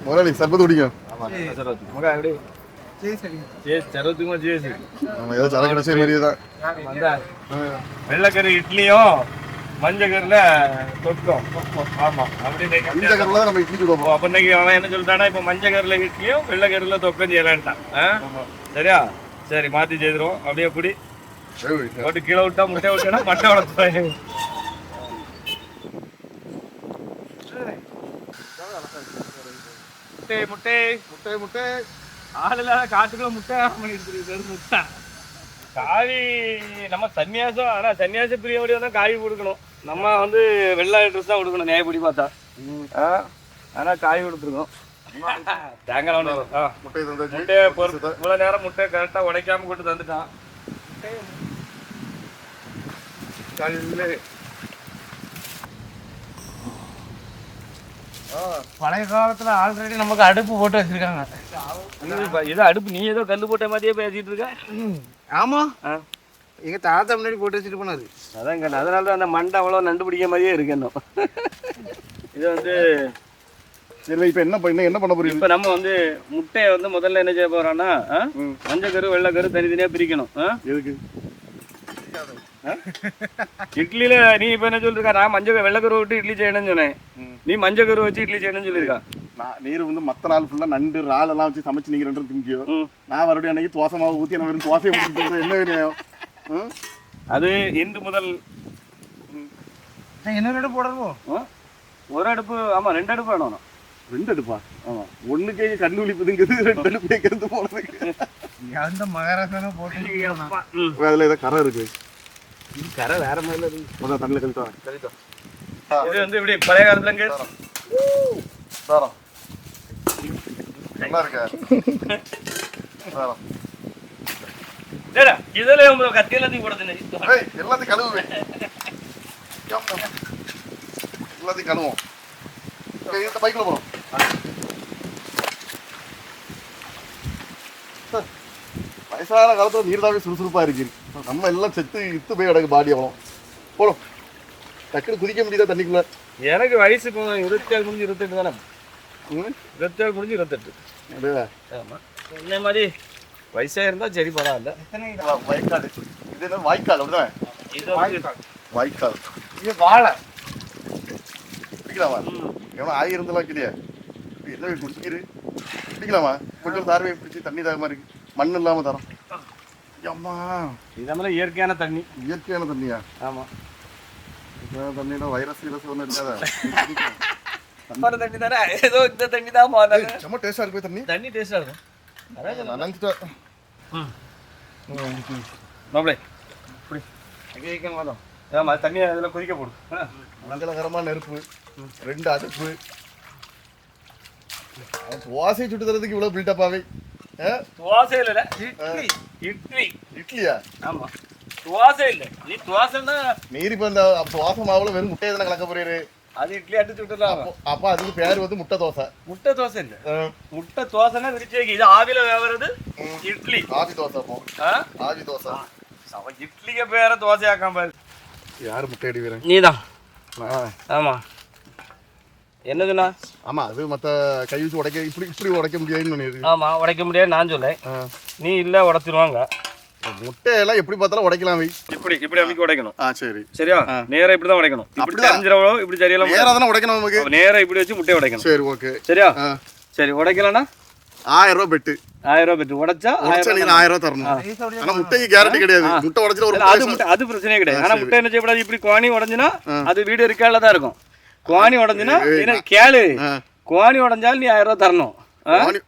முதலாளி சர்பத்து குடிக்கும் வெள்ளைக்கறி இட்லியும் மஞ்சக்கறில தொக்கும் ஆமா அப்படி இன்னைக்கு இந்த கரில் தான் நம்ம இட்லி சுடுவோம் அப்ப இன்னைக்கு அவன் என்ன சொல்லிட்டானா இப்ப மஞ்சக்கறில இட்லியும் வெள்ளைக்கறில தொக்கம் செய்யலான்ட்டான்? சரியா? சரி மாத்தி செய்திருவோம். அப்படியே எப்படி கீழே விட்டா முட்டை விட்டா மட்டை வளர்த்துவாங்க முட்டை முட்டை முட்டை முட்டை. ஆள் இல்லாத காட்டுக்குள்ள முட்டை பண்ணிட்டு முட்டை. காவி நம்ம சன்னியாசம் ஆனா சன்னியாச பிரியபடி தான் காவி கொடுக்கணும். நம்ம வந்து வெள்ளை ட்ரெஸ் தான் கொடுக்கணும் நியாயப்படி பார்த்தா. ஆ, ஆனா காவி கொடுத்துருக்கோம். தேங்காய் ஒன்று ஆ. முட்டை முட்டையை பொறுத்து இவ்வளவு நேரம் முட்டை கரெக்டா உடைக்காம கொண்டு தந்துட்டான். கல்லு பழைய காலத்துல ஆல்ரெடி நமக்கு அடுப்பு போட்டு வச்சிருக்காங்க. இது அடுப்பு நீ ஏதோ கல்லு போட்ட மாதிரியே பேசிட்டு இருக்க? ஆமா. ஆ. எங்க தாத்தா முன்னாடி போட்டு வச்சுட்டு போனாரு. அதாங்க அதனால தான் அந்த மண்டை அவ்வளோ நண்டு பிடிக்க மாதிரியே இருக்கு இன்னும். இது வந்து சரி இப்போ என்ன பண்ண என்ன பண்ண போறீங்க? இப்போ நம்ம வந்து முட்டையை வந்து முதல்ல என்ன செய்ய போறோம்னா ஆ? மஞ்சள் கரு வெள்ளை கரு தனித்தனியா பிரிக்கணும் ஆ? எதுக்கு? இட்லியில நீ இப்ப என்ன சொல்லிருக்க? நான் மஞ்சள் வெள்ளை கரு விட்டு இட்லி செய்யணும்னு சொன்னேன். நீ மஞ்சள் கரு வச்சு இட்லி செய்யணும்னு சொல்லியிருக்கா நான் நீர் வந்து மத்த நாள் ஃபுல்லா நண்டு இறால் எல்லாம் வச்சு சமைச்சு நீங்க ரெண்டு திங்கியோ. நான் மறுபடியும் அன்னைக்கு தோசை மாவு ஊத்தி வெறும் தோசையை முடிச்சு என்ன வேணும் ம்? அது இன்று முதல். என்ன ரெண்டு போடணும் ஆ? ஒரு அடுப்பு ஆமா ரெண்டு அடுப்பு வேணும் ரெண்டு அடுப்பா? ஆமா. ஒண்ணு கேஜி கண்ணு விழிப்புதுங்கிறது ரெண்டு அடுப்பு கேட்கறது போனதுக்கு. அந்த மகாராஷ்டிரா போட்டு. அதுல ஏதோ கரை இருக்கு. இது கரை வேற மாதிரி இருக்கு முதல்ல தண்ணியில் கழித்தா இது வந்து இப்படி பழைய காலத்துல இங்க தாரம் நல்லா இருக்கா தாரம் டேடா, இதுல உங்களை கத்தி எல்லாத்தையும் போட தின்னு. ஏய், எல்லாத்தையும் கழுவுவேன் எல்லாத்தையும் கழுவோம் இங்க இந்த பைக்கில் போகிறோம் வயசான காலத்துல நீர்தாவே சுறுசுறுப்பா இருக்கு நம்ம எல்லாம் செத்து இத்து போய் கிடக்கு பாடி அவ்வளோ போடும் டக்குனு குதிக்க முடியுதா தண்ணிக்குள்ள? எனக்கு வயசு இப்போ இருபத்தி ஏழு முடிஞ்சு இருபத்தெட்டு தானே? ம்? இருபத்தி ஏழு முடிஞ்சு இருபத்தெட்டு. அப்படியே? ஆமா. என்ன மாதிரி? வயசா இருந்தா சரி பரவாயில்ல. வாய்க்கால்? இது என்ன வாய்க்கால் அப்படிதான்? இது வந்து- வாய்க்கால். இது வாழை. குடிக்கலாமா? ம். எவ்வளோ ஆகி இல்லையா இப்ப என்ன குடிச்சிரு குடிக்கலாமா? கொஞ்சம் தார்வை பிடிச்சி தண்ணி தாகமா இருக்கு. மண் இல்லாம தரோம். அம்மா. இதெல்லாம் இயற்கையான தண்ணி. இயற்கையான தண்ணியா? ஆமா. இயற்கையான தண்ணியில வைரஸ் கிரஸ் ஒன்றும் இருக்காதா? ஒரு தண்ணி தானே? ஏதோ இந்த தண்ணி தான் ஏய், செம்ம டேஸ்டா இருக்கு தண்ணி. தண்ணி டேஸ்டா இருக்கும் நான் நினைச்சிட்டேன். மாப்பிளே. இப்படி எங்க வைக்க ஆமா தண்ணி அதில் கொதிக்க போடும் ஆ. மங்களகரமான நெருப்பு ரெண்டு அடுப்பு. வாசை சுட்டு தரதுக்கு இவ்வளவு பில்டப்பாவே துவாசை இல்ல இட்லி. இட்லி. இட்லியா? ஆமா. துவாசை இல்ல நீ துவாசைன்னா மீறி இப்ப இந்த தோசை மாவுல வெறும் முட்டையை தானே கலக்க போறீரு? அது இட்லி அடிச்சு விட்டுலாம் அப்போ- அப்ப அதுக்கு பேர் வந்து முட்டை தோசை. முட்டை தோசை இல்ல. முட்டை தோசைன்னா விரிச்சு வைக்க. இது ஆவில வேவறது இட்லி. ஆவி தோசை அப்போ. ஆ? ஆவி தோசை. அவன் இட்லிக்கு பேர தோசை ஆக்காம பாரு. யாரு முட்டை அடிக்கிறேன்? நீதான். ஆமா. என்ன சொன்னா ஆமா அது மத்த கை வச்சு உடைக்க இப்படி இப்படி உடைக்க முடியாதுன்னு ஆமா உடைக்க முடியாது நான் சொல்லேன் நீ இல்ல உடைச்சிருவாங்க. முட்டையெல்லாம் எப்படி பார்த்தாலும் உடைக்கலாம். இப்படி இப்படி அமைக்க உடைக்கணும். ஆ சரி. சரியா? நேரா இப்படி தான் உடைக்கணும். இப்படி. தெரிஞ்சிடவோ இப்படி சரியெல்லாம் நேரா தானே உடைக்கணும் நமக்கு. நேரா இப்படி வச்சு முட்டையை உடைக்கணும். சரி ஓகே. சரியா. சரி உடைக்கலன்னா? ஆயிரம் ரூபாய் பெட்டு. ஆயிரம் ரூபாய் பெற்று உடைச்சா ஆயிரம் உடைச்சா நீ ஆயிரம் ரூபாய் தரணும். ஆனா முட்டைக்கு கேரண்டி கிடையாது. முட்டை உடைச்சிட்டு ஒரு அது முட்டை அது பிரச்சனையே கிடையாது. ஆனா முட்டை என்ன செய்யக்கூடாது? இப்படி குவாணி உடஞ்சுனா அது வீடு இருக்கால தான் இருக்கும். குவாணி உடஞ்சுனா என்ன கேளு. ஆ. குவாணி உடஞ்சாலும் நீ ஆயிரம் ரூபாய் தரணும்.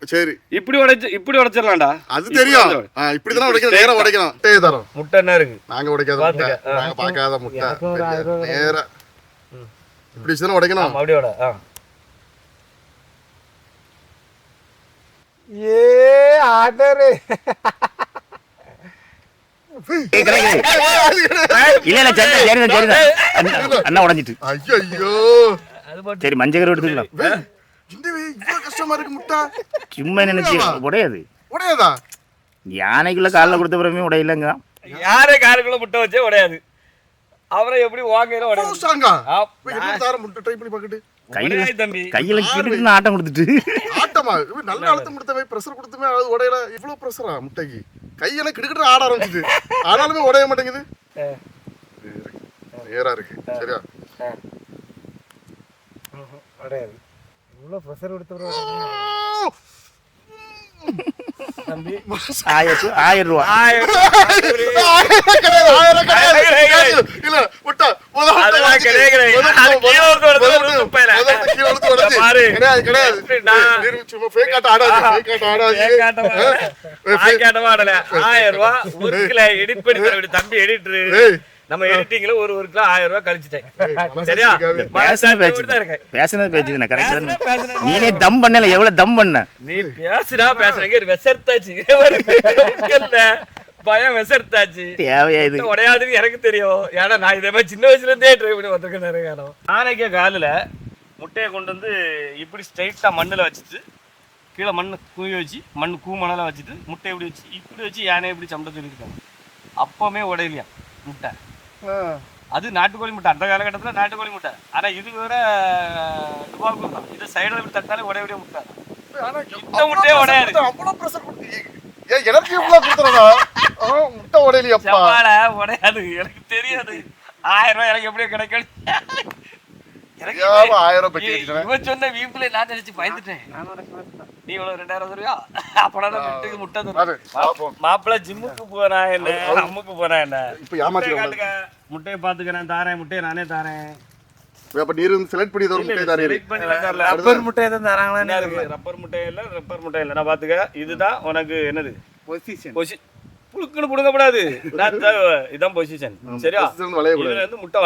சரி. இப்படி உடைச்சு இப்படி உடைச்சிடலாம்டா. அது தெரியும். ஆ, இப்படிதானே உடைக்கணும் நேரா உடைக்கணும். முட்டையை தரோம். முட்டை என்ன இருக்கு? நாங்க உடைக்காத முட்டை. நாங்க பார்க்காத முட்டை. நேரா. இப்படி வச்சுதானே உடைக்கணும். ஆமா, அப்படியே உடை. ஏ ஆர்டரு இல்ல சரி அண்ணா- அண்ணா உடஞ்சிட்டு. ஐயோ சரி மஞ்சள் கரு எடுத்துக்கலாம் கஷ்டமா இருக்கு முட்டை. சும்மா நினைச்சு உடையாது? உடையாதா. யானைக்குள்ள காலில் கொடுத்த பிறமே உடையிலங்க. யாரே காருக்குள்ள முட்டை வச்சே உடையாது. அவரை எப்படி வாங்கையில உடையாது முட்டை ட்ரை பண்ணி பார்க்கட்டு. கையில உடையாது தம்பி. கையில கிட்டுன்னு ஆட்டம் கொடுத்துட்டு. ஆட்டமா? நல்ல அழுத்தம் கொடுத்தவே ப்ரெஷர் கொடுத்துமே அது உடையல. இவ்வளவு ப்ரெஷரா முட்டைக்கு? கையெல்லாம் கிடுக்கிட்டு ஆட ஆரம்பிச்சுது ஆனாலுமே உடைய மாட்டேங்குது. நேரா இருக்கு. சரியா? கிடையாது இவ்வளோ ப்ரெஷர் கொடுத்து ஆயிரம் ரூபா. ஆயிரம் கிடையாது, கிடையாது. எப்படிடா? நீ சும்மா fake ஆட்டம் ஆடாது, fake ஆட்டம் ஆடாது. ஆயிரம் ரூபாய் ஒரு கிலோ எடிட் பண்ணி தர வேண்டிய தம்பி எடிட்டரு நம்ம எடிட்டிங்ல ஒரு ஒரு கிலோ ஆயிரம் ரூபாய் கழிச்சிட்டேன். சரியா. பேசினது பேச்சு கரெக்ட். நீனே தம் பண்ணல எவ்வளவு தம் பண்ண? நீ பேசுடா பேசுறீங்க விசர்த்தாச்சு. பயம் விசர்த்தாச்சு. தேவையா இது? உடையாதுன்னு எனக்கு தெரியும். ஏன்னா நான் இதே மாதிரி சின்ன வயசுல இருந்தே ட்ரை பண்ணி வந்திருக்கேன் நிறைய காலம் ஆனைக்க காலில் முட்டையை கொண்டு வந்து இப்படி ஸ்ட்ரைட்டா மண்ணுல வச்சுட்டு கீழே மண்ணு குவி வச்சு மண் கூ மணல வச்சுட்டு முட்டை இப்படி வச்சு இப்படி வச்சு யானை இப்படி சம்பளம் சொல்லியிருக்காங்க. அப்பவுமே உடையலையா முட்டை? அது நாட்டுக்கோழி முட்டை. அந்த காலகட்டத்தில் நாட்டுக்கோழி முட்டை. ஆனா இது வேற துபாக்கூர் தான். இது சைடில் இப்படி தட்டாலே உடையக்கூடிய முட்டை இந்த முட்டையே உடையாது. அவ்வளவு pressure கொடுத்து- ஏன் எனக்கு இவ்வளவு கொடுத்துறதா? முட்டை. செவ்வாழ உடையாது. எனக்கு தெரியாது. ஆயிரம் ரூபாய் எனக்கு எப்படியோ கிடைக்கும் ஆயிரம் இவன் சொன்ன வீப்புல நான் நினைச்சு பயந்துட்டேன். நீ இவ்வளவு ரெண்டாயிரம் தருவியா? அப்படா முட்டை. மாப்பிள்ள ஜிம்முக்கு போனா என்ன? அம்முக்கு போனா என்ன? இப்ப ஏமாத்தி முட்டையை காட்டுங்க. முட்டையை பாத்துக்க நான் தாரேன். முட்டையை நானே தாரேன். அப்ப நீர் வந்து select பண்ணி ஒரு முட்டை தரல. ரப்பர் முட்டை எதுவும் தராங்களா? ரப்பர் முட்டை இல்ல ரப்பர் முட்டை இல்ல. நான் பாத்துக்க இதுதான் உனக்கு என்னது? பொசிஷன் பொசி புழுக்குன்னு புடுங்கக்கூடாது நான் த- இதான் பொசிஷன் சரியா? வந்து. இதுல இருந்து முட்டை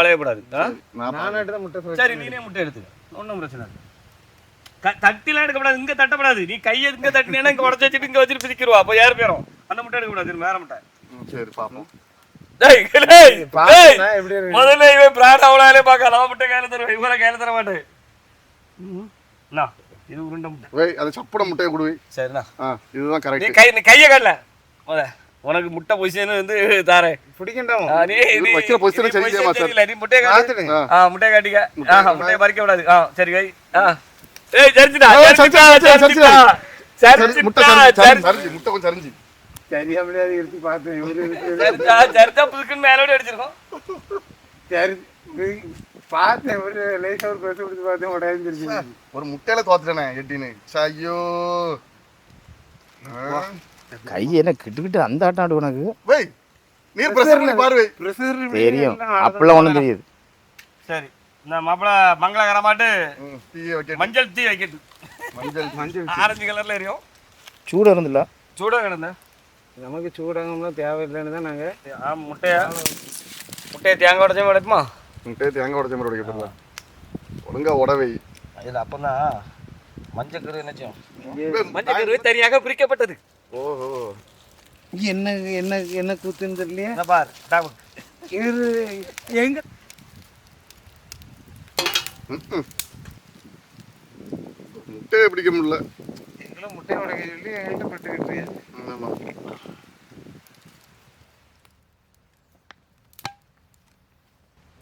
முட்டை சரி நீனே முட்டை எடுத்துக்க. ஒன்றும் பிரச்சனை தட்டிலாம் எடுக்கப்படாது. இங்க தட்டப்படாது. நீ கையை இங்க தட்டினேன்னா இங்க உடச்சு வச்சுட்டு இங்க வச்சுட்டு பிரிக்கிருவா. அப்போ யார் பேரும்? அந்த முட்டை எடுக்கக்கூடாது. இது வேற முட்டை. சரி பாப்போம். முதல்ல இவன் பிராட் அவ்வளோ பார்க்க? நம்ம முட்டை கையில தருவேன் இவரை கையில தர மாட்டேன். இது உருண்டை முட்டை. அது சப்பட முட்டையை கொடுவை. சரிண்ணா. ஆ இதுதான் கரெக்ட் கை நீ கையை கடல முத உனக்கு முட்டை பொசிஷன் வந்து தாரேன். பிடிக்கண்டாமோ? நீ நீ வைக்கிற நீ சரி. நீ முட்டையை காட்டு. பார்த்துடுங்க ஆ. முட்டையை காட்டிக்க. ஆ முட்டையை பறிக்க கூடாது. ஆ சரி வை ஆ. ஏய் சரிச்சுடா ஆ, சரிச்சுடா சரிச்சு, சரிச்சு, சரிச்சுடா முட்டை சரிச்சுடா சரிச்சு சரிஞ்சு, முட்டை கொஞ்சம் சரிஞ்சு. சரியாமலே அது எடுத்து பார்த்தேன் சரிச்சா சரிச்சா புதுக்குன்னு மேலோட அடிச்சிருக்கோம். சரி பார்த்தேன் ஒரு லேசாக ஒரு ப்ரெஸ் கொடுத்து பார்த்தேன் உடையாந்துருச்சு ஒரு முட்டையில தோத்துட்டேனே எட்டின்னு. ஐயோ. கை என்ன கிட்டுக்கிட்டு அந்த ஆட்டம் ஆடு உனக்கு? நீர் பிரஷர் பண்ணி பாரு வை ப்ரெஷர் தெரியும். அப்பெல்லாம் ஒண்ணும் தெரியாது. சரி இந்த மாப்பிள மங்களகரமாட்டு மஞ்சள் தீ வைக்கிறது மஞ்சள் மஞ்சள் ஆரஞ்சு கலர்ல எரியும். சூடு இருந்துல? சூடாக கிடந்த. நமக்கு சூடாகலாம் தேவையில்லைன்னு தான் நாங்கள் ஆ முட்டையா? முட்டையை தேங்காய் உடச்சே உடைக்குமா? முட்டையை தேங்காய் உடச்ச மாதிரி உடைக்கிறதா ஒழுங்கா உடவை. இது அப்பதான் மஞ்சள் கரு என்னச்சும் மஞ்சள் கரு தனியாக பிரிக்கப்பட்டது. ஓஹோ. என்ன என்ன என்ன கூத்துன்னு தெரியலையே? பார் இவரு எங்க? முட்டையை பிடிக்க முடியல. எங்களை முட்டை உடைக்க சொல்லி என்கிட்ட பட்டுக்கிட்டு ஆமா.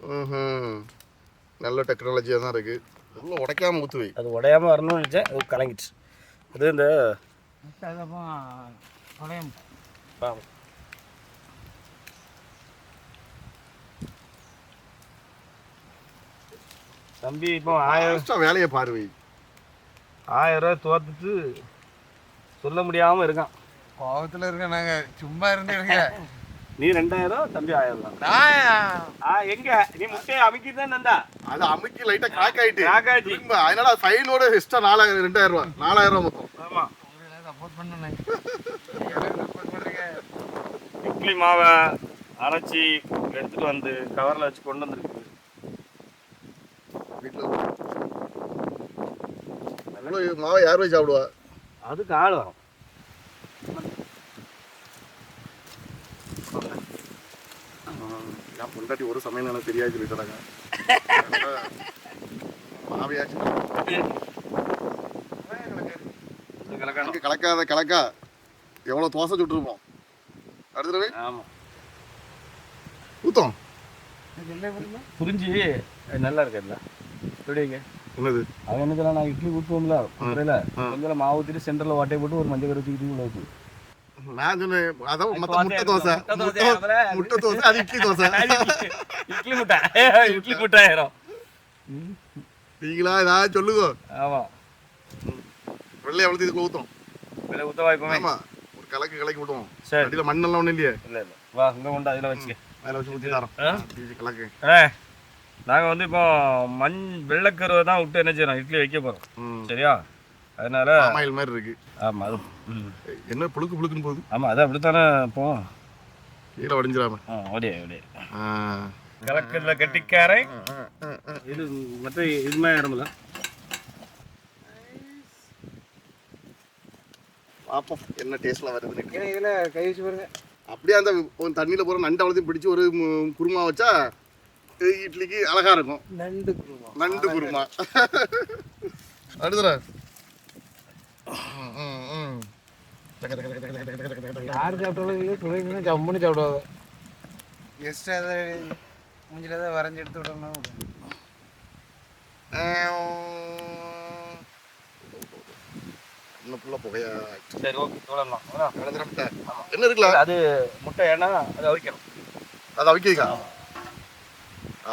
ம்ஹும். நல்ல டெக்னாலஜியாக தான் இருக்கு. உள்ள உடைக்காம ஊத்துவை அது உடையாம வரணும்னு நினைச்சேன் அது கலங்கிடுச்சு. அது இந்த பாவம். தம்பி இப்போ ஆயிரம் ஆ வேலையை பாருவை ஆயிரம் ரூபாய் தோத்துட்டு சொல்ல முடியாம இருக்கான். கோபத்தில் இருக்க நாங்கள் சும்மா இருந்துருங்க நீ ரெண்டாயிரம் தம்பி ஆயிரம் தான் எங்க? நீ முட்டையை அமைக்கி தான் அது அமுக்கி லைட்டா கிராக் ஆயிட்டு. அதனால ஃபைனோட எக்ஸ்ட்ரா நாலாயிரம் ரெண்டாயிரம் ரூபாய். நாலாயிரம் ரூபாய் மொத்தம். ஆமா. சப்போர்ட் பண்ணேன் சப்போர்ட் பண்ணுறீங்க இட்லி மாவை அரைச்சி எடுத்துட்டு வந்து கவர்ல வச்சு கொண்டு வந்துருக்கு. வீட்டில் மாவை யார் போய் சாப்பிடுவா? அதுக்கு ஆள் வரும். என் பொண்டாட்டி ஒரு சமயம் எனக்கு தெரியாது சொல்லிட்டாங்க மாவையாச்சு கலக்கணும். கலக்காத கலக்கா. எவ்வளோ தோசை சுட்டுருப்போம். அடுத்த தடவை ஆமா. ஊத்தம். புரிஞ்சு நல்லா இருக்குல்ல எப்படிங்க என்னது? அவன் என்ன சொல்ல நான் இட்லி ஊற்றுவோம்ல முறையில் கொஞ்சம் மாவு ஊற்றிட்டு சென்டரில் வாட்டையை போட்டு ஒரு மஞ்சள் கரை தூக்கி உள்ள நான் சொன்னேன் அதான் மொத்த முட்டை தோசை. முட்டை தோசை, முட்டை- அப்புறம் முட்டை தோசை அது இட்லி தோசை இட்லி முட்டை. இட்லி முட்டை ஆயிரும். நீங்களா ஏதாவது சொல்லுங்க. ஆமாம் வெள்ளை அவ்வளோ இதுக்கு ஊற்றும் விலை ஊற்ற வாய்ப்புமே. ஆமா ஒரு கலக்கு கலக்கி விடுவோம் சரி. அடியில் மண்ணெல்லாம் ஒன்றும் இல்லையே. இல்லை இல்லை. வா இங்கே கொண்டு அதில் வச்சுக்க. மேலே வச்சு ஊற்றி தரோம். ஆ? இது கலக்கு. ஏ நாங்கள் வந்து இப்போ மண் வெள்ளைக்கருவை தான் விட்டு என்ன செய்யறோம்? இட்லி வைக்க போகிறோம் ம். சரியா? அதனால ஆமாயில் மாதிரி இருக்கு. ஆமாம் அது ம். என்ன புழுக்கு புழுக்குன்னு போகுது? ஆமாம் அது அப்படித்தானே போவோம். கீழே வடிஞ்சிடாம. ஆ அப்படியே அப்படியே ஆ. கலக்கல்ல கட்டிக்காரன் இது மற்ற இதுமே இடமில்ல பார்ப்போம் என்ன டேஸ்ட்லாம் வருதுன்னு. இதுல கை வச்சு பாருங்க. அப்படியே அந்த தண்ணியில் போகிற நண்டு அவ்வளோத்தையும் பிடிச்சி ஒரு குருமா வச்சா இட்லிக்கு அழகா இருக்கும். நண்டு குருமா. நண்டு குருமா. அடுத்துற யார் சாப்பிட்டாலும் ஜம்முன்னு சாப்பிடுவாங்க. எக்ஸ்ட்ரா ஏதாவது மூஞ்சில ஏதாவது வரைஞ்சி எடுத்து விட்டோம்னா விடுங்க. இன்னும் ஃபுல்லாக புகையா? சரி ஓகே சொல்லலாம் கலந்துட முட்டை என்ன இருக்குல்ல? அது முட்டை ஏன்னா அது அவிக்கணும். அது அவிக்கா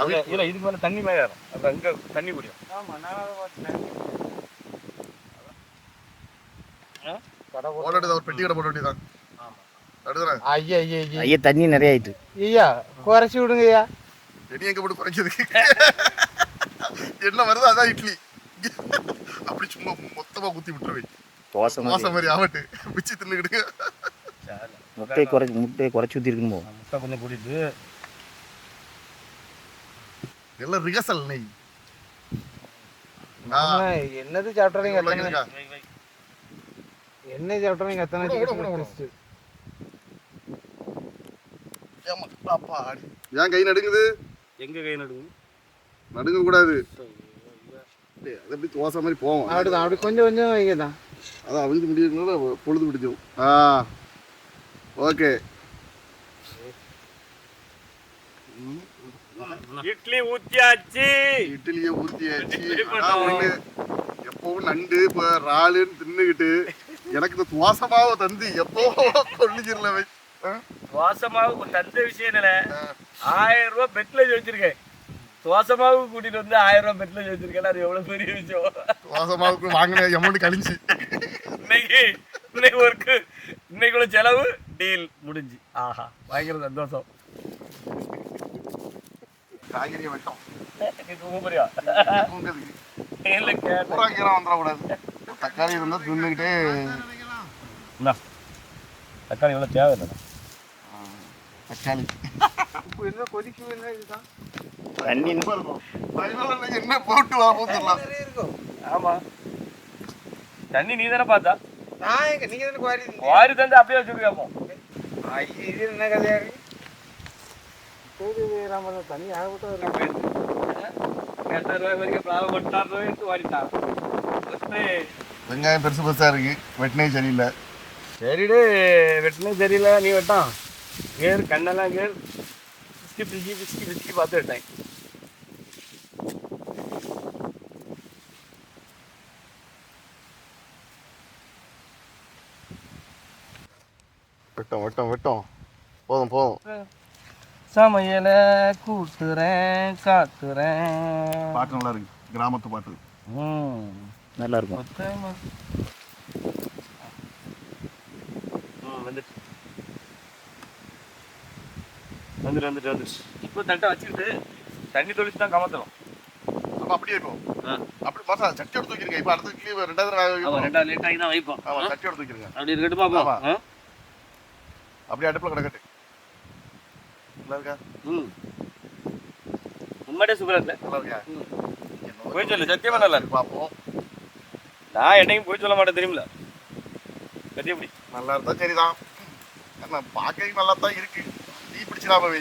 அவி இல்லை இதுக்கு மேலே தண்ணி மேலே ஏறும் அப்புறம் அங்கே தண்ணி குடியும். ஆமா நான் அதை போட்டு கடை போட வேண்டியதான் ஐயா ஐயா ஐயா. ஐயா தண்ணி நிறைய ஆயிட்டு ஐயா குறைச்சி விடுங்க ஐயா. பெட்டி எங்க போட்டு குறைக்கிறதுக்கு என்ன வருதோ அதான் இட்லி. அப்படி சும்மா மொத்தமா குத்தி விட்டுருவே தோசை மாதிரி. மாசம் மாதிரி ஆவட்டு. பிச்சு தின்னுக்கிட்டு முட்டையை குறைச்சி முட்டையை குறைச்சி ஊற்றிருக்கணும் முட்டை கொஞ்சம் கூட்டிட்டு. எல்லாம் ரிகர்சல் நெய் என்னது வை. என்ன சாப்பிட்டாலும் இங்க அத்தனை. ஏன் கை நடுங்குது? எங்க கை நடுங்க நடுங்க கூடாது அது எப்படி தோசை மாதிரி போவோம்? அப்படிதான் அப்படி கொஞ்சம் கொஞ்சம் வைங்க தான் அதான் அவிழ்ந்து முடியறதுனால பொழுது பிடிச்சிடும் ஆ. ஓகே. இட்லி ஊத்தியாச்சு. இட்லியை ஒண்ணு எப்பவும் நண்டு இப்போ இறாலுன்னு தின்னுக்கிட்டு எனக்கு இந்த துவாசமாவை தந்து எப்போ கொள்ளிச்சிடல துவாசமாவுக்கு தந்த விஷயம் என்ன ஆயிரம் ரூபாய் பெட்ல வச்சிருக்கேன் துவாசமாவுக்கு கூட்டிட்டு வந்து ஆயிரம் ரூபாய் பெட்ல வச்சிருக்கேன் அது எவ்வளவு பெரிய விஷயம்? துவாசமாவுக்கு வாங்கின அமௌண்ட் கழிஞ்சு. இன்னைக்கு இன்னைக்கு ஒர்க்கு இன்னைக்குள்ள செலவு டீல் முடிஞ்சு. ஆஹா பயங்கர சந்தோஷம். காய்கறியை வெட்டம். கேட்டேன். பூரா கீரை வந்துடக்கூடாது. தக்காளி இருந்தால் தின்னுக்கிட்டே. தக்காளி எவ்வளவு தேவை இல்லை தக்காளி இப்போ என்ன கொதிக்க வேணா இதுதான்? தண்ணி ரொம்ப இருக்கும் என்ன போட்டு வா ஊத்தலாம் நிறைய இருக்கும். ஆமா. தண்ணி நீ தானே பார்த்தா? நான் எங்க நீங்க தானே குவாரி வாரி தந்து அப்படியே வச்சுருக்காமோ இது என்ன கதையா இருக்கு? சரி ராம தண்ணி ஆகப்பட்ட வெங்காயம் பெருசு பெருசா இருக்கு. வெட்டினே சரியில்லை. சரிடு வெட்டினே தெரியல நீ வெட்டான். கேர் கண்ணெல்லாம் கேர் பிஸ்கி பிஸ்கி பிஸ்கி பிஸ்கி பார்த்து வெட்டேன் வெட்டம் வெட்டம் வெட்டம். போதும் போதும். சமையல கூட்டுறேன் காத்துறேன். பாட்டு நல்லா இருக்கு. கிராமத்து பாட்டு. நல்லா இருக்கும். வந்துட்டு. வந்துட்டு வந்துட்டு வந்துட்டு இப்போ தட்டை வச்சுக்கிட்டு தண்ணி தொளிச்சு தான் கமத்தணும். அப்ப அப்படியே இருக்கும். அப்படி மாசா சட்டி எடுத்து வைக்கிறீங்க இப்ப அடுத்த கிளி ரெண்டாவது ஆமாம். ரெண்டாவது லேட் ஆகி தான் வைப்போம். ஆமா சட்டி எடுத்து வைக்கிறீங்க அப்படி இருக்கட்டும். ஆ? அப்படியே அடுப்புல கிடக்கட்டு. நல்லா இருக்கா? ம். உண்மையிலே சூப்பராக இல்லை நல்லா இருக்கா? போய் சொல்லு சத்தியமா நல்லா இருக்கு. பார்ப்போம். நான் என்னைக்கும் போய் சொல்ல மாட்டேன் தெரியுமில கட்டி எப்படி நல்லா இருந்தா சரிதான். பார்க்க நல்லா தான் இருக்கு. தீ பிடிச்சிடாம வை.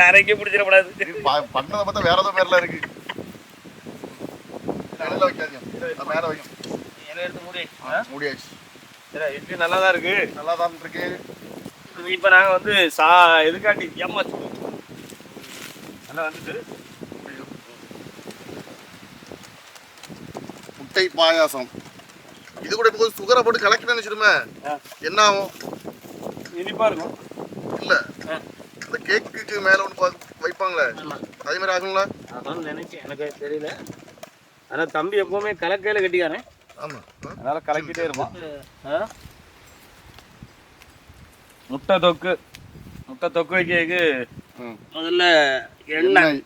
யாரைக்கும் பிடிச்சிடக்கூடாது. பண்ணதை பார்த்தா வேற ஏதோ பேர்ல இருக்கு. இடையில வைக்காதீங்க. மேல வைக்கும் எடுத்து மூடி முடியாச்சு சரி இட்லி நல்லா தான் இருக்கு? நல்லா தான் இருக்கு இப்போ நாங்கள் வந்து சா எதுக்காண்டி சுடு. நல்லா வந்துட்டு. முட்டை பாயாசம். இது கூட இப்போ சுகரை போட்டு கலக்கி நினைச்சிருமே என்ன ஆகும்? இனிப்பா இருக்கும். இல்ல. கேக்குக்கு மேல ஒன்று பா- வைப்பாங்களே? அதே மாதிரி ஆகுங்களா? அதான் நினைச்சேன். எனக்கு தெரியல. ஆனா தம்பி எப்பவுமே கலக்கையில கட்டிக்காரன். ஆமா. ஆ. அதனால கலக்கிட்டே இருப்பான். ஆ? முட்டை தொக்கு. முட்டை தொக்கு வைக்கிறதுக்கு. முதல்ல எண்ணெய்.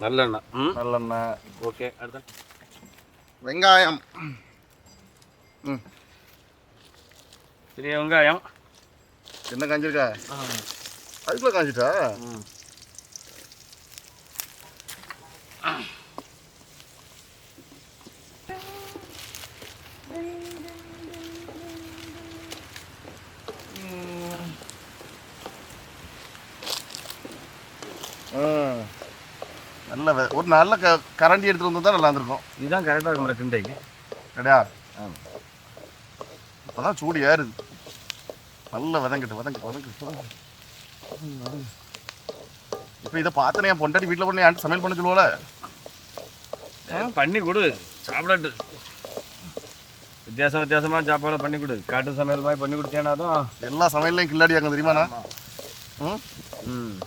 நல்லெண்ணெய். ம். நல்லெண்ணெய். ஓகே அடுத்த வெங்காயம். ம். பெரிய வெங்காயம். என்ன காஞ்சிருக்கா? அதுக்குள்ள காஞ்சிட்டா. நல்ல ஒரு நல்ல க கரண்டி எடுத்துட்டு வந்தா நல்லா இருந்திருக்கும் இதுதான் கரெக்டாக இருக்கும் கிண்டைக்கு. ரெடியா இப்பதான் சூடு ஏறுது. நல்ல வதங்கிட்டு வதங்கிட்டு வதங்கிட்டு. இப்ப இதை பார்த்தனே என் பொண்டாட்டி வீட்டில் கொண்டு என்கிட்ட சமையல் பண்ண சொல்லுவோல பண்ணி கொடு சாப்பிடட்டு. வித்தியாசம் வித்தியாசமான சாப்பாடு பண்ணி கொடு. காட்டு சமையல் மாதிரி பண்ணி கொடுத்தேன்னா தான் எல்லா சமையல்லையும் கில்லாடியாங்க தெரியுமாண்ணா ம்? ம்.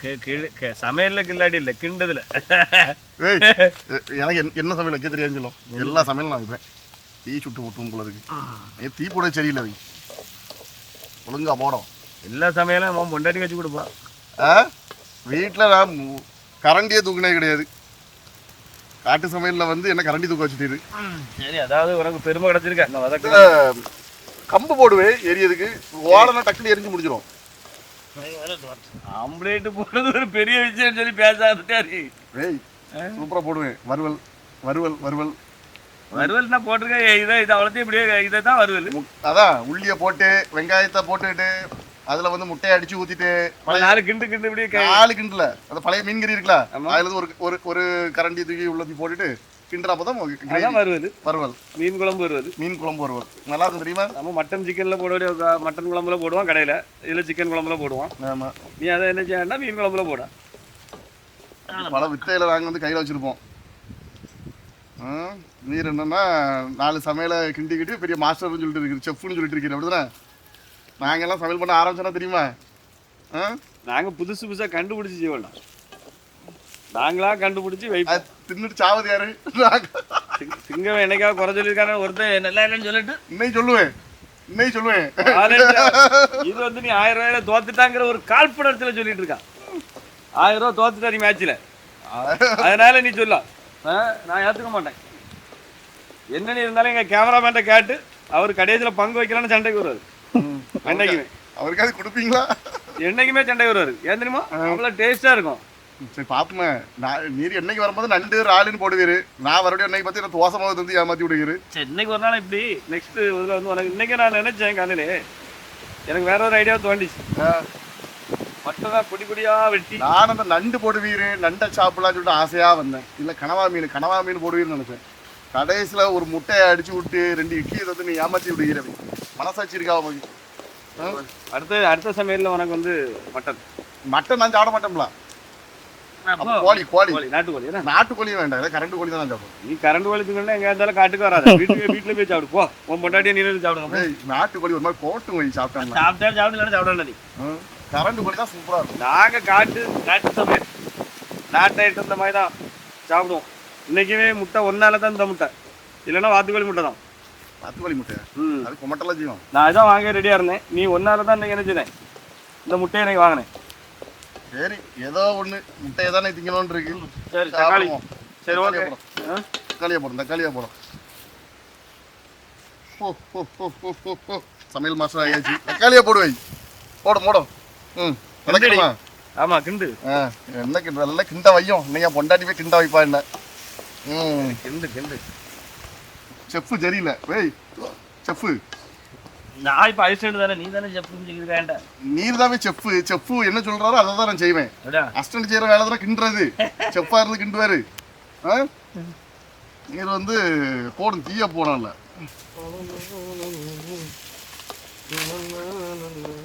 கி- கிழ- கி- சமையல்ல கில்லாடி இல்லை கிண்டதுல. எனக்கு என்ன- சமையல் வைக்க தெரியாதுன்னு சொல்லும். எல்லா சமையலும் நான் வைப்பேன். தீ சுட்டு இருக்கு. ஏன் தீ போட சரியில்லை ஒழுங்கா போடும் எல்லா சமையலும் அவன் பொண்டாட்டி வச்சு கொடுப்பான். ஆ? வீட்டில் நான் கரண்டியே தூக்கினே கிடையாது. காட்டு சமையலில் வந்து என்ன கரண்டி தூக்க வச்சுட்டு சரி அதாவது உனக்கு பெருமை கிடைச்சிருக்க? அந்த வதக்கு. கம்பு போடுவேன் எரியதுக்கு ஓடனா டக்குனு எரிஞ்சு முடிச்சிடும் ஆம்லேட் போடுறது ஒரு பெரிய விஷயம் சொல்லி பேசாதுட்டாரு சூப்பராக போடுவேன். வறுவல் வறுவல் வறுவல். வறுவல் நான் போட்டிருக்கேன் இதை இதை அவ்வளோத்தையும் இப்படியே இதை தான் வறுவல். அதான் உள்ளியை போட்டு வெங்காயத்தை போட்டுட்டு அதில் வந்து முட்டையை அடிச்சு ஒரு நாலு கிண்டு கிண்டு இப்படியே கை- நாலு கிண்டுல அந்த பழைய மீன் கறி இருக்குல்ல. அதுல ஒரு ஒரு ஒரு கரண்டி தூக்கி உள்ள தூக்கி போட்டுட்டு கிண்டுறப்ப தான் அதான் வறுவல். மீன் குழம்பு வறுவல். மீன் குழம்பு வறுவல். நல்லா இருக்கும் தெரியுமா? நம்ம மட்டன் சிக்கன்ல போட மட்டன் குழம்புல போடுவான் கடையில. இதுல சிக்கன் குழம்புல போடுவான் ஆமா. நீ அதை என்ன செய்யணும்னா மீன் குழம்புல போட. பல வித்தையில நாங்க வந்து கையில வச்சிருப்போம். நீர் என்னன்னா நாலு சமையலை கிண்டிக்கிட்டு பெரிய மாஸ்டர்னு சொல்லிட்டு இருக்கு செஃப்னு சொல்லிட்டு இருக்கிறேன் அப்படிதானே? நாங்க எல்லாம் சமையல் பண்ண ஆரம்பிச்சோன்னா தெரியுமா? ஆ? நாங்க புதுசு புதுசா கண்டுபிடிச்சு செய்ய வேண்டாம் நாங்களா கண்டுபிடிச்சு வைப்போம். அது தின்னுட்டு சாவது யாரு? சிங்கம் என்னைக்காவது குறை சொல்லியிருக்கான ஒருத்தன் நல்லா இல்லைன்னு சொல்லிட்டு. இன்னைக்கு சொல்லுவேன். இன்னைக்கு சொல்லுவேன். இது வந்து நீ ஆயிரம் ரூபாயில தோத்துட்டாங்கிற ஒரு காழ்ப்புணர்ச்சியில சொல்லிட்டு இருக்கான் ஆயிரம் ரூபாய் தோத்துட்டாரி மேட்ச்ல அதனால நீ சொல்லலாம் நான் ஏத்துக்க மாட்டேன். என்னன்னு இருந்தாலும் எங்க கேமராமேன்ட்ட கேட்டு அவர் கடைசியில பங்கு வைக்கலாம்னு சண்டைக்கு வருவாரு. என்னைக்குமே. அவருக்காவது கொடுப்பீங்களா? என்னைக்குமே சண்டை வருவாரு. ஏன் தெரியுமா? அவ்வளவு டேஸ்டா இருக்கும். சரி பாப்போமே. நான் நீர் என்னைக்கு வரும்போது நண்டு ராலுன்னு போடுவீரு. நான் மறுபடியும் என்னைக்கு பார்த்து என்ன தோசை மாவு தந்து ஏமாத்தி விடுவீரு. சரி இன்னைக்கு ஒரு நாள் இப்படி. நெக்ஸ்ட் இதுல வந்து உனக்கு இன்னைக்கு நான் நினைச்சேன் காலையிலே எனக்கு வேற ஒரு ஐடியா தோண்டிச்சு மட்டும்தான் பொடி பொடியா வெட்டி. நான் அந்த நண்டு போடுவீரு நண்டை சாப்பிடலாம்னு சொல்லிட்டு ஆசையா வந்தேன். இல்ல கனவா மீன் கனவா மீன் போடுவீர்னு நினைச்சேன். கடைசியில ஒரு முட்டையை அடிச்சு விட்டு ரெண்டு இட்லியை தந்து நீ ஏமாத்தி விடுவீர மனசாட்சி இருக்கா ஆ? அடுத்த அடுத்த சமையல்ல உனக்கு வந்து மட்டன். மட்டன் நான் சாப்பிட மாட்டேன்ல. அப்ப கோழி கோழி. கோழி நாட்டுக்கோழி நாட்டுக்கோழி வேண்டாம் இல்லை கரண்ட் கோழி தான் நான் சாப்பிடுவேன். நீ கரண்ட் கோழி திங்கன்னா எங்க இருந்தாலும் காட்டுக்கு வராது. வீட்டுக்கு வீட்டுல போய் சாப்பிடு. போ. உன் பொண்டாட்டியை நீ சாப்பிடுங்க ஏய், நாட்டுக்கோழி ஒரு மாதிரி கோட்டும் கோழி சாப்பிட்டேன் சாப்பிட்டா சாப்பிட்டு நீ. கரண்ட் கோழி தான் சூப்பரா இருக்கும். நாங்க காட்டு நாட்டு சமையல். நாட்டு இந்த மாதிரி தான். சாப்பிடுவோம். இன்னைக்குமே முட்டை ஒன்னால தான் இந்த முட்டை. இல்லைன்னா வாத்துக்கோழி முட்டை தான். நாட்டுக்கோழி முட்டை. ம். அது குமட்டெல்லாம் செய்யும் நான் இதான் வாங்க ரெடியா இருந்தேன். நீ ஒன்னால தான் இன்னைக்கு நினைச்சேன் இந்த முட்டையை எனக்கு வாங்கினேன். சரி ஏதோ ஒண்ணு. முட்டையை தானே திங்கணும்னு இருக்கு. சரி தக்காளி. சரி ஓகே. தக்காளியை போடும். தக்காளியா போடும் ஹோ, ஹோ, ஹோ, ஹோ, ஹோ, ஹோ. சமையல் மாஸ்டர் ஆயாச்சு தக்காளியா போடுவை போடும் போடும். ம் வதக்கணுமா ஆமா கிண்டு. ஆ என்ன கிண்ட? நல்லா கிண்ட வையும். இன்னைக்கு பொண்டாட்டி போய் கிண்ட வைப்பா என்ன? கிண்டு கிண்டு. செஃப்பு சரியில்லை வெய் செஃப்பு நான் இப்ப ஐஸ்டண்ட் தானே? நீ தானே செப் செஞ்சுக்கிறேன்டா நீர் தாவே செஃப்பு செஃப்பு என்ன சொல்றாரோ அதை தான் நான் செய்வேன். அப்படியா? அஸ்டன்ட் செய்யற வேலை தான் கிண்டுறது. செஃப்பா இருந்து கிண்டுவாரு. ஆ? நீர் வந்து போடும் தீய போடல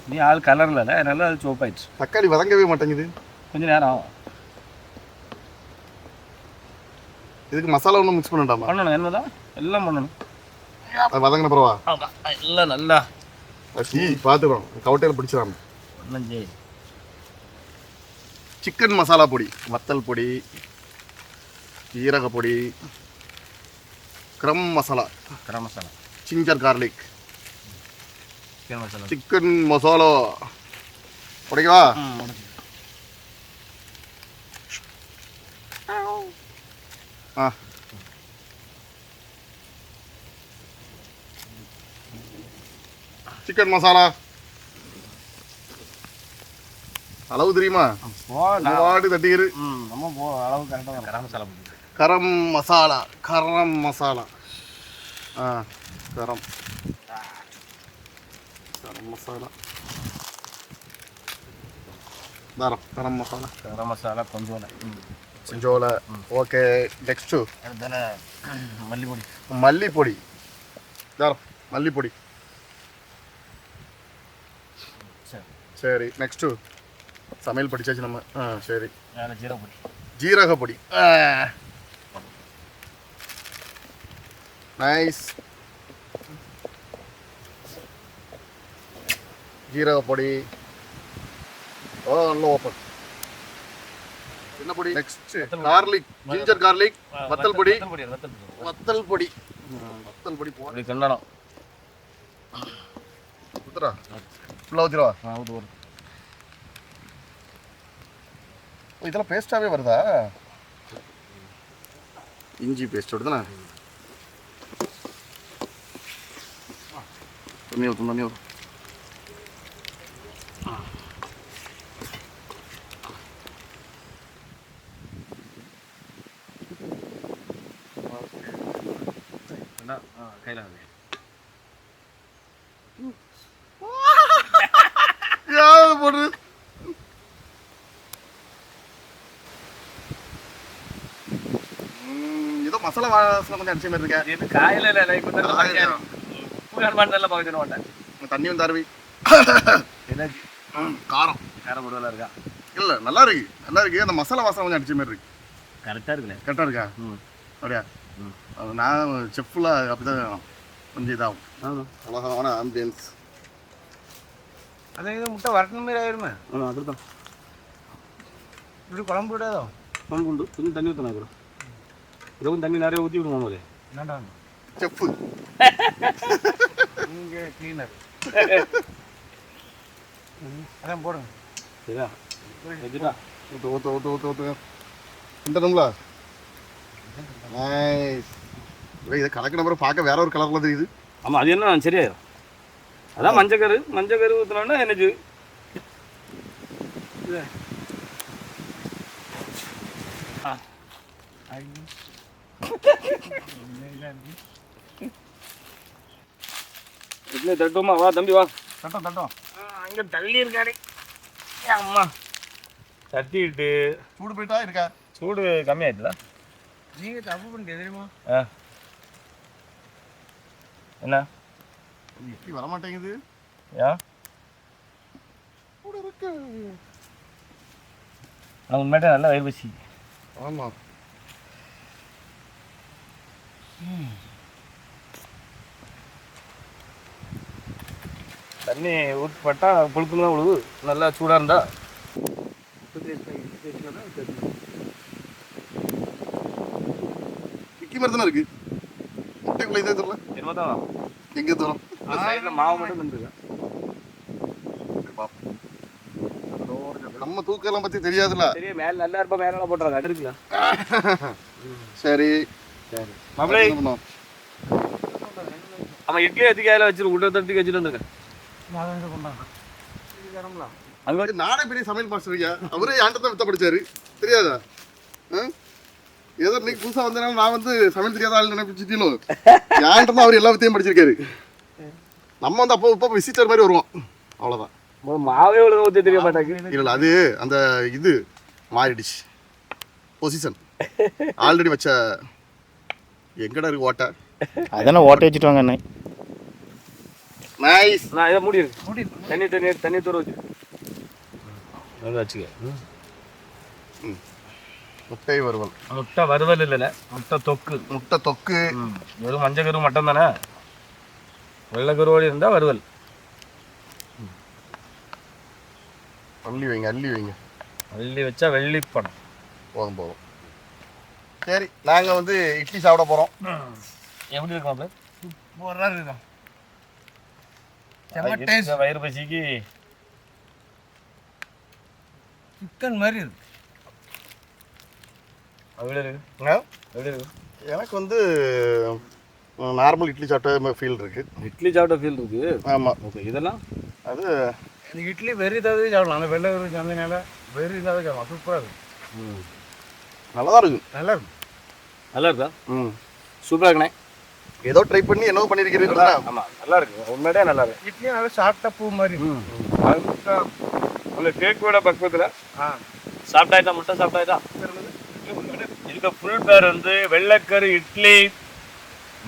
நீ ஆள் கலர்ல அதனால அது சோப்பாயிடுச்சு தக்காளி வதங்கவே மாட்டேங்குது. கொஞ்ச நேரம் ஆகும். இதுக்கு மசாலா ஒன்றும் மிக்ஸ் பண்ணண்டாமா? பண்ணணும். என்னதான் எல்லாம் பண்ணணும். அது வதங்கின பரவா எல்லாம் நல்லா. டீ பார்த்துக்கணும் கவட்டையில் பிடிச்சிடாம. சிக்கன் மசாலா பொடி வத்தல் பொடி ஜீரக பொடி garam masala garam masala ginger garlic chicken masala chicken masala உடைக்கவா ஆ. சிக்கன் மசாலா அளவு தெரியுமா? போ வாடு தட்டிக்கிரு. ம் நம்ம போ அளவு கரெக்டாக கரம் மசாலா போட்டு கரம் மசாலா கரம் மசாலா ஆ கரம். கரம் மசாலா தாரம் கரம் மசாலா கரம் மசாலா கொஞ்சம் கொஞ்சோல ஓகே அதுதானே மல்லிப்பொடி. தாரம் மல்லிப்பொடி. சரி. சரி நெக்ஸ்ட்டு சமையல் படிச்சாச்சு நம்ம. ஆ சரி. வேறு ஜீரக பொடி ஜீரக பொடி நைஸ் ஜீரக பொடி ஓ நல்ல ஓப்பன் என்ன பொடி நெக்ஸ்ட் கார்லிக் ஜிஞ்சர் கார்லிக் வத்தல் பொடி வத்தல் பொடி. வத்தல் பொடி. பொடி கிண்டணும் ஊத்துறா. ஃபுல்லாக ஊற்றிடுவா ஆ ஊற்று ஓ, இதெல்லாம் பேஸ்டாவே வருதா? இஞ்சி பேஸ்ட் வருதுண்ணா தண்ணி ஊற்றும் தண்ணி ஊற்றும் வேண்டாம் ஆ கையில் அது யாவது போடுறது ஏதோ மசாலா வாசனை கொஞ்சம் அடிச்ச மாதிரி இருக்கேன் இது காயில் இல்லை இப்போ பார்க்க சொல்ல மாட்டேன் தண்ணி வந்து அருவி. என்னாச்சு காரம். காரம் போடுவதில் இருக்கா? இல்லை நல்லா இருக்கு. நல்லா இருக்கு. அந்த மசாலா வாசனை கொஞ்சம் அடிச்ச மாதிரி இருக்கு. கரெக்டாக இருக்குல்ல. கரெக்டாக இருக்கா? அப்படியா? ம். அது நான் செஃப்பில் அப்படிதான் கொஞ்சம் இதாகும் அழகான ஆம்பியன்ஸ் அதான் இது முட்டை வரட்டின மாதிரி ஆயிருமே. ஆ அதுதான் இப்படி குழம்பு விடாதோ குழம்பு உண்டு. கொஞ்சம் தண்ணி ஊற்றணும் அப்புறம் இதுவும் தண்ணி நிறைய ஊற்றி விடுவோம் போது என்னடா செஃப்பு. நீங்க கிளீனர் அதான் போடுங்க. சரியா ஊற்று ஊற்று ஊற்று ஊற்று ஊற்று இந்த நைஸ் இதை கலக்கின பிறகு பார்க்க வேற ஒரு கலரில் தெரியுது ஆமாம் அது என்ன சரியாயிரும் அதான் மஞ்சக்கரு. மஞ்சக்கரு ஊற்றினோன்னா என்னது இட்லி தட்டுமா? வா தம்பி வா. தட்டம் தட்டம். அங்கே தள்ளி இருக்காரு அம்மா. தட்டிட்டு. சூடு போயிட்டா இருக்கா? சூடு கம்மியாயிட்டுதா? நீங்க தப்பு பண்ணிட்டு தெரியுமா? ஆ. என்ன? இட்லி வர மாட்டேங்குது ஏன் சூடு இருக்கு நான் உண்மையிட்ட நல்லா வயிறு பசி. ஆமாம் தண்ணி ஊற்றப்பட்டா புழுக்குன்னு தான் நல்லா சூடாக இருந்தா. விக்கி மாதிரி தானே இருக்கு? முட்டைக்குள்ள இதே தெரியல என்னமோ தான். எங்கே தூரம் சைடில் மாவு மட்டும் நம்ம தூக்கெல்லாம் பற்றி தெரியாதுல்ல? சரி மேலே நல்லா இருப்பா மேலே போட்டுறாங்க அது இருக்குல்ல. சரி. சரி. மாப்பிளே? அவன் இட்லி ஏற்றி கையில் வச்சிரு உள்ள தட்டி வச்சுட்டு வந்துருங்க. நானே பெரிய சமையல் மாஸ்டர் ஐயா. அவரே தான் வித்த படிச்சாரு. தெரியாதா? ஆ? ஏதோ இன்னைக்கு புதுசா வந்தனால நான் வந்து சமையல் தெரியாத ஆள் நினைப்பிச்சிட்டீங்களோ தான் அவர் எல்லா வித்தையும் படிச்சிருக்காரு. நம்ம வந்து அப்போ இப்போ விசிட்டர் மாதிரி வருவோம். அவ்வளோதான் மாவே ஒழுங்கா ஊற்றி தெரிய மாட்டாங்க. இல்லை அது அந்த இது மாறிடுச்சு. பொசிஷன் ஆல்ரெடி வச்ச எங்கடா இருக்கு ஓட்டை? அதெல்லாம் ஓட்ட வச்சுட்டு வாங்க அண்ணே. நைஸ் நான் இதை மூடி மூடி தண்ணி தண்ணி தண்ணி தூர வச்சு நல்லா வச்சுக்க. முட்டை வறுவல். முட்டை வறுவல் இல்லைல்ல முட்டை தொக்கு. முட்டை தொக்கு. வெறும் மஞ்சள் கரு மட்டும் தானே வெள்ளை கருவோடு இருந்தால் வறுவல். அள்ளி வைங்க அள்ளி வைங்க. அள்ளி வச்சா வெள்ளிப்பணம் போதும் போதும். சரி நாங்கள் வந்து இட்லி சாப்பிட போகிறோம் எப்படி இருக்கும் ஒரு நாள் இருக்கும் வயிறு பசிக்கு. சிக்கன் மாதிரி இருக்கு. இருக்கு? எப்படி இருக்கு? எனக்கு வந்து நார்மல் இட்லி சாப்பிட்ட ஃபீல் இருக்கு. இட்லி சாப்பிட்ட ஃபீல் இருக்கு? ஆமாம் ஓகே இதெல்லாம்? அது இந்த இட்லி வெறி இதாவது சாப்பிடலாம். அந்த வெள்ளை வெறி சந்தைனால வெறி இதாவது சாப்பிடலாம். சூப்பராக இருக்கும் நல்லா தான் இருக்கு. நல்லா இருக்கும் நல்லா இருக்கா? ம். சூப்பராக இருக்குண்ணே. ஏதோ ட்ரை பண்ணி என்னவோ பண்ணியிருக்கிறீங்களா ஆமாம் நல்லா இருக்கு. உண்மையிலே நல்லா இருக்கு. இட்லி நல்லா சாப்பிட்ட பூ மாதிரி இருக்கும் அது முட்டை அந்த கேக்கோட பக்குவத்தில் ஆ. சாப்பிட்டாயிட்டா முட்டை சாப்பிட்டாயிட்டா? இதுக்கு ஃபுல் பேர் வந்து வெள்ளைக்கரு இட்லி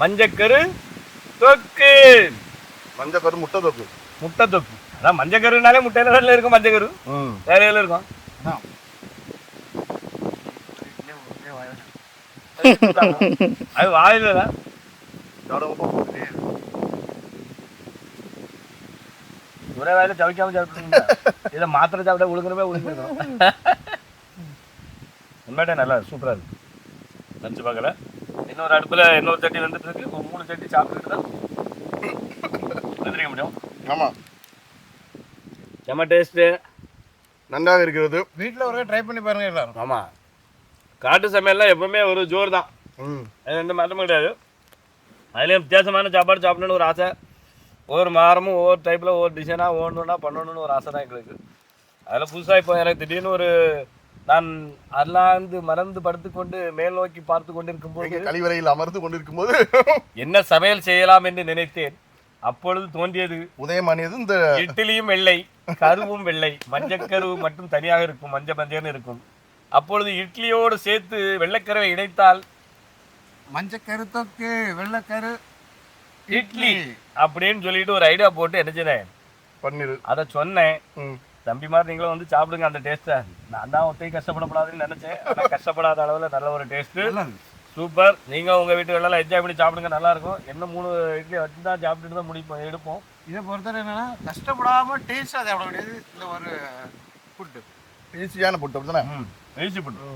மஞ்சக்கரு தொக்கு. மஞ்சள் கரு முட்டை தொக்கு. முட்டை தொக்கு. அதான் மஞ்சக்கருனாலே முட்டையில தான் இருக்கும் மஞ்சக்கரு? வேற எதுல இருக்கும். அது வாயில தான். ஒரே வாயில சவைக்காம சாப்பிட்டு இதை மாத்திரை சாப்பிட்டா உழுங்குறமே உழுங்கிருக்கும் உண்மையிட்டே நல்லா சூப்பரா இருக்கு. நினச்சி பார்க்கல இன்னொரு அடுப்புல இன்னொரு சட்டி வந்துட்டு இருக்கு. ஒரு மூணு சட்டி சாப்பிட்டுட்டு தான் முடியும். ஆமாம் செம்ம டேஸ்ட்டு நன்றாக இருக்கிறது. வீட்டில் ஒரு ட்ரை பண்ணி பாருங்க எல்லாரும். ஆமாம் காட்டு சமையல்லாம் எப்பவுமே ஒரு ஜோர் தான். ம். அது எந்த மாற்றமும் கிடையாது. அதுலேயும் வித்தியாசமான சாப்பாடு சாப்பிடணும்னு ஒரு ஆசை. ஒவ்வொரு வாரமும் ஒவ்வொரு டைப்பில் ஒவ்வொரு டிசைனாக ஒவ்வொன்றா பண்ணணும்னு ஒரு ஆசை தான் எங்களுக்கு. அதில் புதுசாக இப்போ எனக்கு திடீர்னு ஒரு நான் அல்லாந்து மறந்து படுத்துக்கொண்டு மேல் நோக்கி பார்த்து கொண்டிருக்கும்போது எங்க கழிவறையில் அமர்ந்து கொண்டிருக்கும் போது என்ன சமையல் செய்யலாம் என்று நினைத்தேன். அப்பொழுது தோன்றியது உதயமானியது இந்த இட்லியும் வெள்ளை கருவும் வெள்ளை மஞ்சக்கரு மட்டும் தனியாக இருக்கும் மஞ்சள் மஞ்சள்னு இருக்கும். அப்பொழுது இட்லியோடு சேர்த்து வெள்ளைக்கருவை இணைத்தால் மஞ்சள் கருத்தொக்கு வெள்ளைக்கரு இட்லி அப்படின்னு சொல்லிட்டு ஒரு ஐடியா போட்டு என்ன செய்தேன்? பன்னீர். அதை சொன்னேன். தம்பி மாதிரி நீங்களும் வந்து சாப்பிடுங்க அந்த டேஸ்ட்டை நான் தான் ஒத்தையும் கஷ்டப்படப்படாதுன்னு நினைச்சேன். கஷ்டப்படாத அளவில் நல்ல ஒரு டேஸ்ட்டு சூப்பர் நீங்கள் உங்கள் வீட்டு எல்லாம் என்ஜாய் பண்ணி சாப்பிடுங்க நல்லா இருக்கும். என்ன மூணு இட்லி வச்சு தான் சாப்பிட்டுட்டு தான் முடிப்போம் எடுப்போம். இதை பொறுத்தவரை என்னன்னா கஷ்டப்படாம டேஸ்டாக சாப்பிட முடியாது இந்த ஒரு ஃபுட்டு ஈஸியான புட்டு அப்படிதானே ம். ஈஸி பண்ணு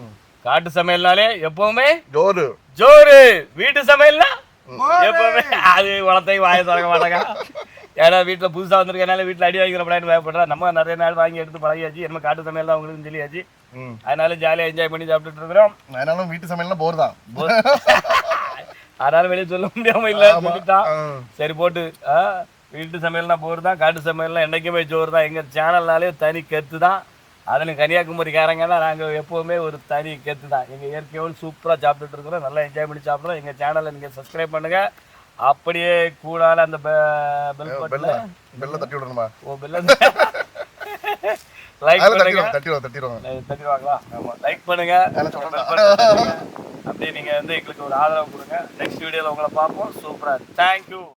காட்டு சமையல்னாலே எப்பவுமே ஜோறு. ஜோறு. வீட்டு சமையல்னா எப்பவுமே அது வளர்த்தை வாய திறக்க மாட்டாங்க. ஏன்னா வீட்டில் புதுசாக வந்திருக்கனால வீட்டில் அடி வாங்கிக்கிறப்படான்னு பயப்படுறா. நம்ம நிறைய நாள் வாங்கி எடுத்து பழகியாச்சு. நம்ம காட்டு சமையல் தான் உங்களுக்கு சொல்லியாச்சு அதனால ஜாலியாக என்ஜாய் பண்ணி சாப்பிட்டுட்டு இருக்கிறோம். அதனாலும் வீட்டு சமையல்னா போர் தான். அதனால வெளியே சொல்ல முடியாம இல்ல. சொல்லிட்டான். சரி போட்டு வீட்டு சமையல்னா போர் தான் காட்டு சமையல்னா என்னைக்குமே ஜோறு தான். எங்க சேனல்னாலே தனி கெத்து தான். அதில் கன்னியாகுமரிக்காரங்கன்னா நாங்கள் எப்போவுமே ஒரு தனி கெத்து தான். எங்கள் இயற்கையோடு சூப்பராக சாப்பிட்டுட்டு இருக்கிறோம். நல்லா என்ஜாய் பண்ணி சாப்பிட்றோம். எங்கள் சேனலை நீங்கள் சப்ஸ்கிரைப் பண்ணுங்க. அப்படியே கூடால அந்த பெல் பெல்ல தட்டி விடணுமா? ஓ பெல்ல லைக் பண்ணுங்க. தட்டிடுவோம் தட்டிடுவோம் தட்டிடுவோம் தட்டிடுவாங்களா? ஆமாம் லைக் பண்ணுங்க. அப்படியே நீங்கள் வந்து எங்களுக்கு ஒரு ஆதரவு கொடுங்க. நெக்ஸ்ட் வீடியோவில் உங்களை பார்ப்போம். சூப்பராக தேங்க்யூ